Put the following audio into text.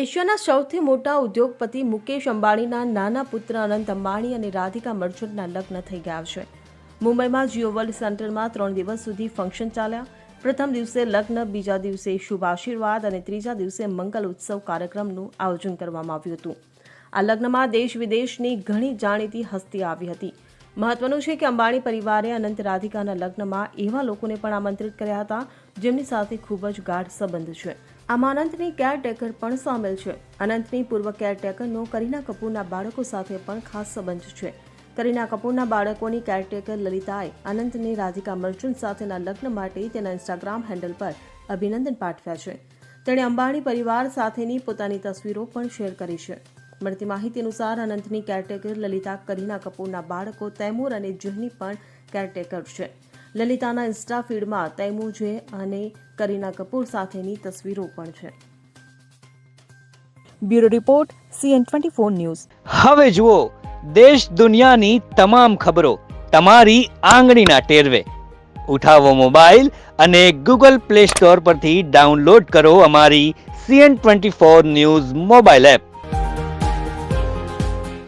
એશિયાના સૌથી મોટા ઉદ્યોગપતિ મુકેશ અંબાણીના નાના પુત્ર અનંત અંબાણી અને રાધિકા મર્ચન્ટના લગ્ન થઈ ગયા છે. મુંબઈમાં જીઓ વર્લ્ડ સેન્ટરમાં ત્રણ દિવસ સુધી ફંક્શન ચાલ્યા. પ્રથમ દિવસે લગ્ન, બીજા દિવસે શુભ આશીર્વાદ અને ત્રીજા દિવસે મંગલ ઉત્સવ કાર્યક્રમનું આયોજન કરવામાં આવ્યું હતું. આ લગ્નમાં દેશ વિદેશની ઘણી જાણીતી હસ્તી આવી હતી. મહત્વનું છે કે અંબાણી પરિવારે અનંત રાધિકાના લગ્નમાં એવા લોકોને પણ આમંત્રિત કર્યા હતા, જેમની સાથે ખૂબ જ ગાઢ સંબંધ છે. આમાં અનંતની કેરટેકર પણ સામેલ છે. અનંતની પૂર્વ કેરટેકરનો કરીના કપૂરના બાળકો સાથે પણ ખાસ સંબંધ છે. કરીના કપૂરના બાળકોની કેરટેકર લલિતાએ અનંતને રાધિકા મર્ચન્ટ સાથેના લગ્ન માટે તેના ઇન્સ્ટાગ્રામ હેન્ડલ પર અભિનંદન પાઠવ્યા છે. તેણે અંબાણી પરિવાર સાથેની પોતાની તસવીરો પણ શેર કરી છે. મળતી માહિતી અનુસાર અનંતની કેરટેકર લલિતા કરીના કપૂરના બાળકો તૈમૂર અને જુહની પણ કેરટેકર છે. લલિતાના ઇન્સ્ટા ફીડમાં તૈમુજે અને કરીના કપૂર સાથેની તસવીરો પણ છે. Bureau report, CN twenty four news. હવે જુઓ, દેશ દુનિયાની તમામ ખબરો તમારી આંગળીના ટેરવે. ઉઠાવો મોબાઈલ અને ગૂગલ પ્લે સ્ટોર પરથી ડાઉનલોડ કરો અમારી CN twenty four news mobile app.